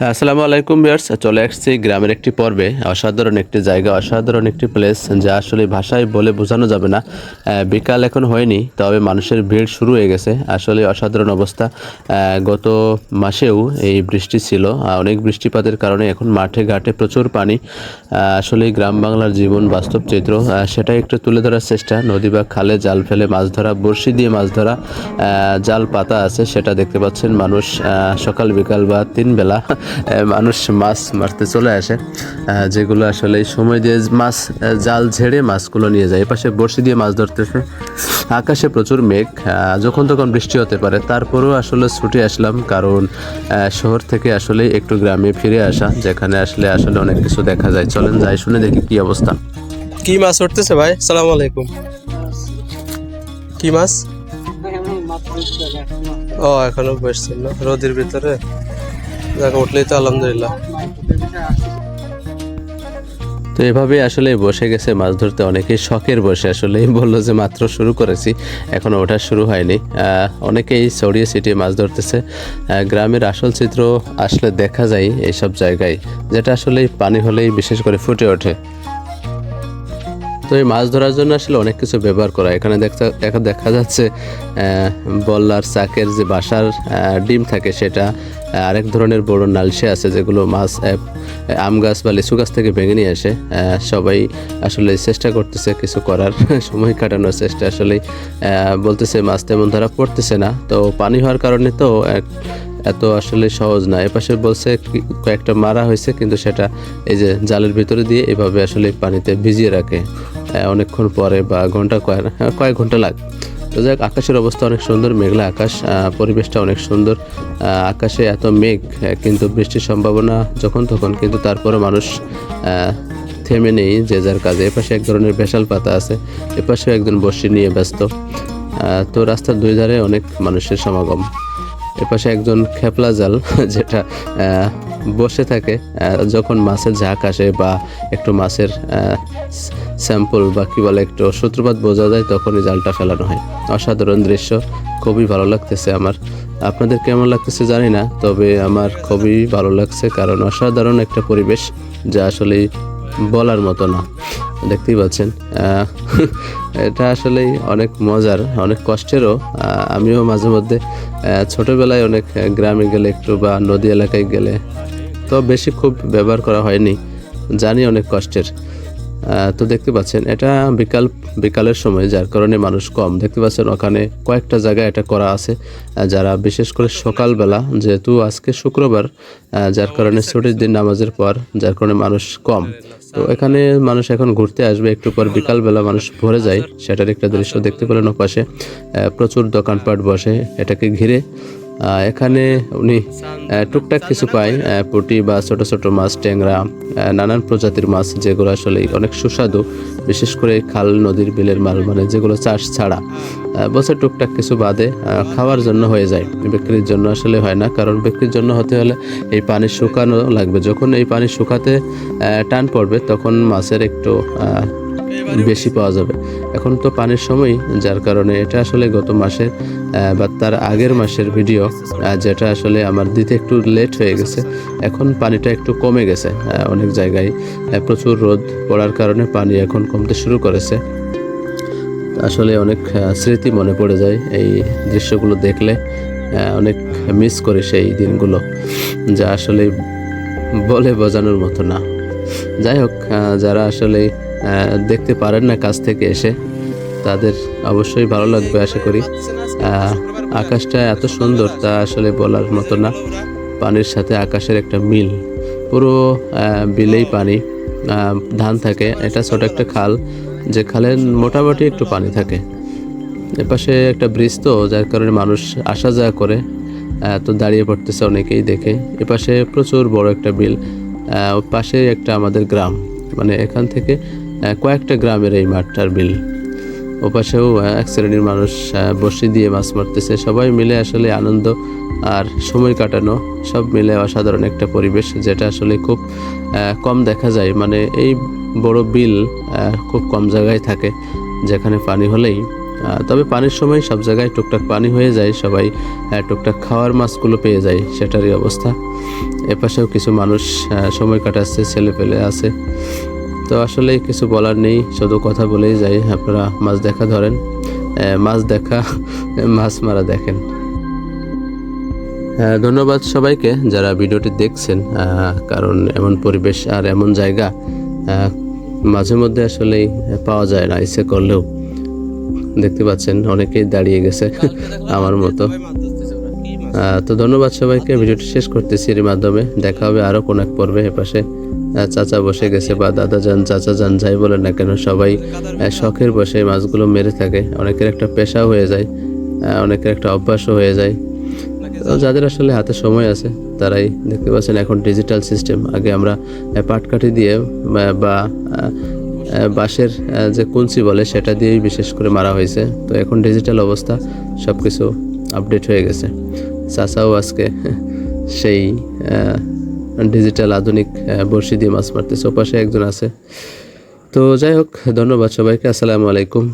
হ্যাঁ আসসালামু আলাইকুম বিয়ার্স চলে আসছি গ্রামের একটি পর্বে। অসাধারণ একটি জায়গা, অসাধারণ একটি প্লেস যা আসলে ভাষায় বলে বোঝানো যাবে না। বিকাল এখন হয়নি, তবে মানুষের ভিড় শুরু হয়ে গেছে। আসলে অসাধারণ অবস্থা। গত মাসেও এই বৃষ্টি ছিল। অনেক বৃষ্টিপাতের কারণে এখন মাঠে ঘাটে প্রচুর পানি। আসলে গ্রাম বাংলার জীবন বাস্তব চিত্র সেটাই একটু তুলে ধরার চেষ্টা। নদী বা খালে জাল ফেলে মাছ ধরা, বড়শি দিয়ে মাছ ধরা জাল পাতা আছে, সেটা দেখতে পাচ্ছেন মানুষ। সকাল বিকাল বা তিন বেলা মানুষ মাছ মারতে চলে আসে যেগুলো আসলে এই সময় দিয়ে মাছ জাল ঝেড়ে মাছগুলো নিয়ে যায়। এপাশে বড়শি দিয়ে মাছ ধরতেছে। আকাশে প্রচুর মেঘ যখন তখন বৃষ্টি হতে পারে। তারপরেও আসলে ছুটে আসলাম কারণ আহ, শহর থেকে আসলে একটু গ্রামে ফিরে আসা যেখানে আসলে আসলে অনেক কিছু দেখা যায়। চলেন যাই শুনে দেখি কি অবস্থা। কি মাছ উঠতেছে ভাই? সালাম আলাইকুম। কি মাছ? ও এখনও বসছেন না। রোদের ভিতরে? যাক উঠলেই তো আলহামদুলিল্লাহ। তো এভাবে আসলে বসে গেছে মাছ ধরতে। অনেকেই শখের বসে আসলে বলল যে মাত্র শুরু করেছি, এখনও ওঠা শুরু হয়নি। অনেকেই ছড়িয়ে ছিটিয়ে মাছ ধরতেছে। গ্রামের আসল চিত্র আসলে দেখা যায় এইসব জায়গায়, যেটা আসলে পানি হলেই বিশেষ করে ফুটে ওঠে। তো এই মাছ ধরার জন্য আসলে অনেক কিছু ব্যবহার করা। এখানে দেখা দেখা যাচ্ছে বল্লার চাকের যে বাসার ডিম থাকে সেটা আরেক ধরনের বড় নালসে আছে যেগুলো মাছ আম গাছ বা লিচু গাছ থেকে ভেঙে নিয়ে আসে সবাই আসলে চেষ্টা করতেছে কিছু করার, সময় কাটানোর চেষ্টা আসলে বলতেছে মাছ তেমন ধরা পড়তেছে না তো পানি হওয়ার কারণে তো এক- এত আসলে সহজ না। এপাশে বলছে কয়েকটা মারা হয়েছে, কিন্তু সেটা এই যে জালের ভিতরে দিয়ে এভাবে আসলে পানিতে ভিজিয়ে রাখে। অনেকক্ষণ পরে বা ঘণ্টা কয়েক কয়েক ঘণ্টা লাগে। তো যাক আকাশের অবস্থা অনেক সুন্দর, মেঘলা আকাশ। পরিবেশটা অনেক সুন্দর। আকাশে এত মেঘ কিন্তু বৃষ্টির সম্ভাবনা যখন তখন, কিন্তু তারপরে মানুষ থেমে নেই যে যার কাজে। এপাশে এক ধরনের বেশাল পাতা আছে, এপাশেও একজন বসি নিয়ে ব্যস্ত। তো রাস্তার দুই ধারে অনেক মানুষের সমাগম। এপাশে একজন খেপলা জাল, যেটা বসে থাকে যখন মাছের ঝাঁক আসে বা একটু মাছের স্যাম্পল বা কি বলে একটু সূত্রপাত বোঝা যায়, তখনই জালটা ফেলানো হয়। অসাধারণ দৃশ্য, খুবই ভালো লাগতেছে আমার। আপনাদের কেমন লাগতেছে জানি না, তবে আমার খুবই ভালো লাগছে, কারণ অসাধারণ একটা পরিবেশ, যা আসলে বলার মতো না। দেখতেই পাচ্ছেন। এটা আসলেই অনেক মজার, অনেক কষ্টেরও। আমিও মাঝে মধ্যে ছোটবেলায় অনেক গ্রামে গেলে একটু বা নদী এলাকায় গেলে, তো বেশি খুব ব্যবহার করা হয়নি। জানি অনেক কষ্টের। তো দেখতে পাচ্ছেন, এটা বিকাল, বিকালের সময়, যার কারণে মানুষ কম। দেখতে পাচ্ছেন, ওখানে কয়েকটা জায়গায় এটা করা আছে। যারা বিশেষ করে সকালবেলা, যেহেতু আজকে শুক্রবার যার কারণে ছুটির দিন নামাজের পর, যার কারণে মানুষ কম। তো এখানে মানুষ এখন ঘুরতে আসবে, একটু পর বিকালবেলা মানুষ ভরে যায়। সেটার একটা দৃশ্য দেখতে পেলেন ওপাশে। প্রচুর দোকানপাট বসে, এটাকে ঘিরে এখানে উনি টুকটাক কিছু পায় পুঁটি বা ছোট ছোট মাছ, ট্যাংরা নানান প্রজাতির মাছ যেগুলো আসলে অনেক সুস্বাদু, বিশেষ করে খাল, নদীর, বিলের মাল মানে যেগুলো চাষ ছাড়া। বছর টুকটাক কিছু বাদে খাওয়ার জন্য হয়ে যায়। বিক্রির জন্য আসলে হয় না, কারণ বিক্রির জন্য হতে হলে এই পানি শুকানো লাগবে। যখন এই পানি শুকাতে টান পড়বে, তখন মাছের একটু বেশি পাওয়া যাবে। এখন তো পানির সময়, যার কারণে এটা আসলে গত মাসের বা তার আগের মাসের ভিডিও যেটা আসলে আমার দিতে একটু লেট হয়ে গেছে। এখন পানিটা একটু কমে গেছে অনেক জায়গায় প্রচুর রোদ পড়ার কারণে পানি এখন কমতে শুরু করেছে। আসলে অনেক স্মৃতি মনে পড়ে যায় এই দৃশ্যগুলো দেখলে অনেক মিস করি সেই দিনগুলো, যা আসলে বলে বোঝানোর মতো না। যাই হোক যারা আসলে দেখতে পারেন না কাছ থেকে এসে। তাদের অবশ্যই ভালো লাগবে, আশা করি। আকাশটা এত সুন্দর তা আসলে বলার মতো না। পানির সাথে আকাশের একটা মিল। পুরো বিলেই পানি। ধান থাকে, এটা ছোট একটা খাল। যে খালে মোটামুটি একটু পানি থাকে। এপাশে একটা ব্রিজ তো, যার কারণে মানুষ আসা যাওয়া করে। তো দাঁড়িয়ে পড়তেছে অনেকেই দেখে। এপাশে প্রচুর বড় একটা বিল। পাশে একটা আমাদের গ্রাম। মানে এখান থেকে কয়েকটা গ্রামের এই মাঠটার বিল। ওপাশেও এক শ্রেণির মানুষ বড়শি দিয়ে মাছ মারতেছে। সবাই মিলে আসলে আনন্দ আর সময় কাটানো, সব মিলে অসাধারণ একটা পরিবেশ, যেটা আসলে খুব কম দেখা যায়। মানে এই বড় বিল খুব কম জায়গায় থাকে, যেখানে পানি হলেই। তবে পানির সময় সব জায়গায় টুকটাক পানি হয়ে যায়। সবাই টুকটাক খাওয়ার মাছগুলো পেয়ে যায়, সেটারই অবস্থা। এপাশেও কিছু মানুষ সময় কাটাচ্ছে ছেলে পেলে আছে। তো আসলে কিছু বলার নেই, শুধু কথা বলেই যাই, আপনারা মাছ দেখা ধরেন। মাছ দেখা, মাছ মারা দেখেন। ধন্যবাদ সবাইকে যারা ভিডিওটি দেখছেন কারণ এমন পরিবেশ আর এমন জায়গা মাঝে মধ্যে আসলেই পাওয়া যায় না, ইচ্ছে করলেও। দেখতে পাচ্ছেন, অনেকেই দাঁড়িয়ে গেছে আমার মতো। তো ধন্যবাদ সবাইকে, ভিডিওটি শেষ করতেছি এর মাধ্যমে, দেখা হবে আরও কোন এক পর্বে এপাশে। চাচা বসে গেছে বা দাদা যান, চাচা যান, যাই বলেন না কেন, সবাই শখের বসে মাছগুলো মেরে থাকে। অনেকের একটা পেশা হয়ে যায় অনেকের একটা অভ্যাসও হয়ে যায়। তো যাদের আসলে হাতে সময় আছে, তারাই দেখতে পাচ্ছেন এখন ডিজিটাল সিস্টেম আগে আমরা পাটকাঠি দিয়ে, বা- বাঁশের যে কুঞ্চি বলে, সেটা দিয়েই বিশেষ করে মারা হয়েছে। তো এখন ডিজিটাল অবস্থা সব কিছু আপডেট হয়ে গেছে। চাচাও আজকে সেই ডিজিটাল আধুনিক বর্ষি দিয়ে মাছ মারতেছে। ওপাশে একজন আছে। তো যাই হোক, ধন্যবাদ সবাইকে। আসসালামু আলাইকুম।